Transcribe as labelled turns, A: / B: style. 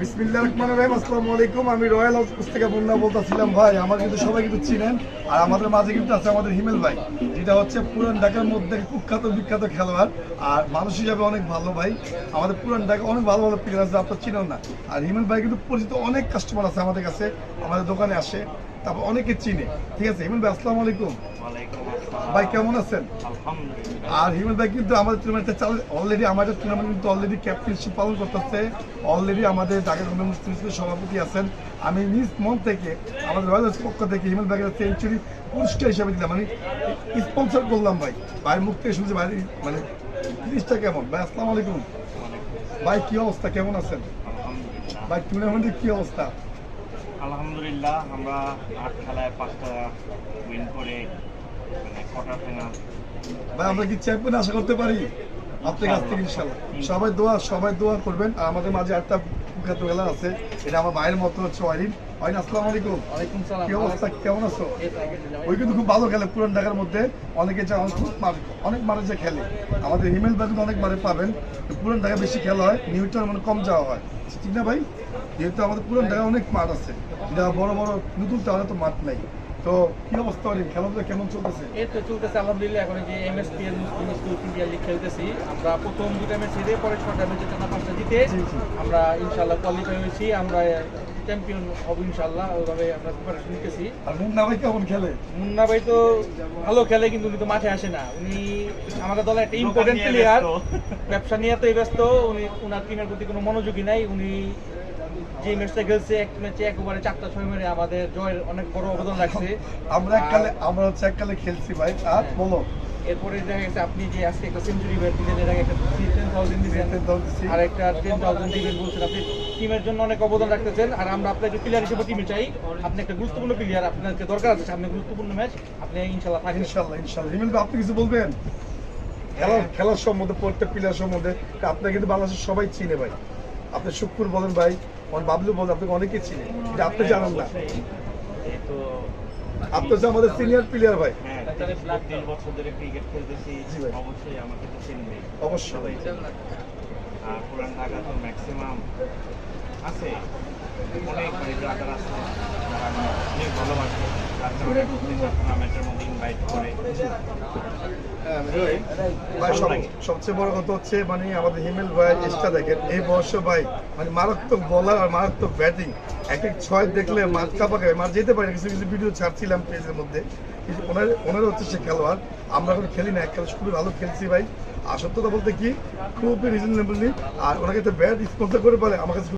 A: বিসমিল্লাহ রহমান রহিম, আসসালামু আলাইকুম। আমি রয়্যাল হাউস থেকে বন্যা বলতেছিলাম, ভাই। আমার কিন্তু সবাই কিন্তু চিনেন। আর আমাদের মাঝে কিন্তু আছে আমাদের হিমেল ভাই, যেটা হচ্ছে পুরান ঢাকার মধ্যে কুখ্যাত, বিখ্যাত খেলোয়াড়। আর মানুষ হিসাবে অনেক ভালো ভাই। আমাদের পুরান ঢাকা অনেক ভালো ভালো প্লেয়ার আছে, আপনার চিনেন না। আর হিমেল ভাই কিন্তু পরিচিত অনেক কাস্টমার আছে আমাদের কাছে। আমাদের দোকানে আসে। তারপর অনেকে চিনে। ঠিক আছে হিমেল ভাই আসসালামু আলাইকুম। ভাই কেমন আছেন? আর হিমেল ভাই কিন্তু আমাদের টুর্নামেন্টে চাল অলরেডি আমাদের টুর্নামেন্ট কিন্তু অলরেডি ক্যাপ্টেনশিপ পালন করতেছে। অলরেডি আমাদের ঢাকা গভর্নমেন্ট সভাপতি আছেন। আমি নিজ মন থেকে আমাদের পক্ষ থেকে হিমেল ভাইয়ের সেঞ্চুরি পুরস্কার হিসাবে দিলাম। মানে স্পন্সর করলাম ভাই। ভাইয়ের মুখ থেকে শুনছি ভাই মানে জিনিসটা কেমন? ভাই আসসালামু আলাইকুম। ভাই কি অবস্থা? কেমন আছেন? ভাই টুর্নামেন্টের কি অবস্থা?
B: আলহামদুলিল্লাহ, আমরা আট খেলায় পাঁচটা উইন করে মানে কোয়ার্টার ফাইনাল
A: ভাই, আমরা কি চ্যাম্পিয়ন আশা করতে পারি? আপনার কাছ থেকে ইনশাল্লাহ সবাই দোয়া সবাই দোয়া করবেন। আর আমাদের মাঝে একটা কুখ্যাত খেলা আছে। এটা আমার ভাইয়ের মতো হচ্ছে ওয়ারিন ওয়ারিন আসসালামু আলাইকুম। কি অবস্থা? কেমন আছো। ওই কিন্তু খুব ভালো খেলে পুরান ঢাকার মধ্যে। অনেকে যা অনেক মার- অনেক মানুষ যে খেলে। আমাদের হিমেল ব্যাগ অনেক মারে পাবেন। পুরান ঢাকা বেশি খেলা হয়। নিউটার মানে কম যাওয়া হয়। ঠিক না ভাই? যেহেতু আমাদের পুরান ঢাকায় অনেক মাঠ আছে। যা বড় বড় নতুন টাউনে তো মাঠ নাই। তো কি অবস্থা ওয়ারিন খেলাধুলা কেমন চলতেছে?
C: এই তো চলতেছে আলহামদুলিল্লাহ এখন এই যে MSPL Muslim school premier league খেলতেছি। আমরা প্রথম দুটা ম্যাচ হেরে পরে ছটা ম্যাচে টানা পাঁচটা জিতে। আমরা ইনশাল্লাহ কোয়ালিফাই হয়েছি আমরা চ্যাম্পিয়ন হব ইনশাল্লাহ ওইভাবে আমরা প্রিপারেশন নিতেছি।
A: আর মুন্না ভাই কেমন খেলে?
C: মুন্না ভাই তো ভালো খেলে কিন্তু উনি তো মাঠে আসে না। উনি আমাদের দলে একটা ইম্পর্টেন্ট প্লেয়ার ব্যবসা নিয়ে তো ব্যস্ত উনি উনার টিমের প্রতি কোনো মনোযোগী নাই উনি যে ম্যাচটা খেলছে এক ম্যাচে একেবারে চারটা ছয় মেরে আমাদের জয়ের অনেক বড় অবদান রাখছে।
A: আমরা এককালে আমরা হচ্ছে এককালে খেলছি ভাই। আর বলো।
C: এরপরে দেখা গেছে আপনি যে আজকে একটা সেঞ্চুরি ব্যাট দিলেন এর আগে একটা টেন থাউজেন্ড দিলেন।
A: টেন থাউজেন্ড দিছি।
C: আর একটা টেন থাউজেন্ড দিবেন বলছেন আপনি। টিমের জন্য অনেক অবদান রাখতেছেন। আর আমরা আপনাকে প্লেয়ার হিসেবে টিমে চাই। আপনি একটা গুরুত্বপূর্ণ প্লেয়ার আপনাকে দরকার আছে সামনে গুরুত্বপূর্ণ ম্যাচ আপনি ইনশাল্লাহ
A: ইনশাল্লাহ ইনশাল্লাহ হিমেল ভাই আপনি কিছু বলবেন? খেলার খেলার সম্বন্ধে প্রত্যেক প্লেয়ার সম্বন্ধে। আপনার কিন্তু বাংলাদেশের সবাই চিনে ভাই। আপনি শুক্কুর বলেন ভাই, আমার বাবলু বলেন আপনাকে অনেকে চিনে এটা আপনি জানেন না।
B: তো
A: আপনি হচ্ছে আমাদের সিনিয়র প্লেয়ার ভাই।
B: অবশ্যই তো পুরান ঢাকা তো ম্যাক্সিমাম আছে অনেক অনেক ভালোবাসে লাগে।
A: সবচেয়ে বড় কথা হচ্ছে মানে আমাদের হিমেল ভাই চেষ্টা দেখেন। এই বর্ষ ভাই মানে মারাত্মক বলার আর মারাত্মক ব্যাটিং এক এক ছয় দেখলে মাঠ কাপা খাবে মাঠ যেতে পারে কিছু কিছু ভিডিও ছাড়ছিলাম পেজের মধ্যে। কিন্তু ওনার ওনার হচ্ছে সে খেলোয়াড়। আমরা এখন খেলি না এক খেলা খুবই ভালো খেলছি ভাই। আর সত্যতা বলতে কি খুবই রিজনেবলি আর ওনাকে তো ব্যাট স্পন্সর করে বলে আমার কাছে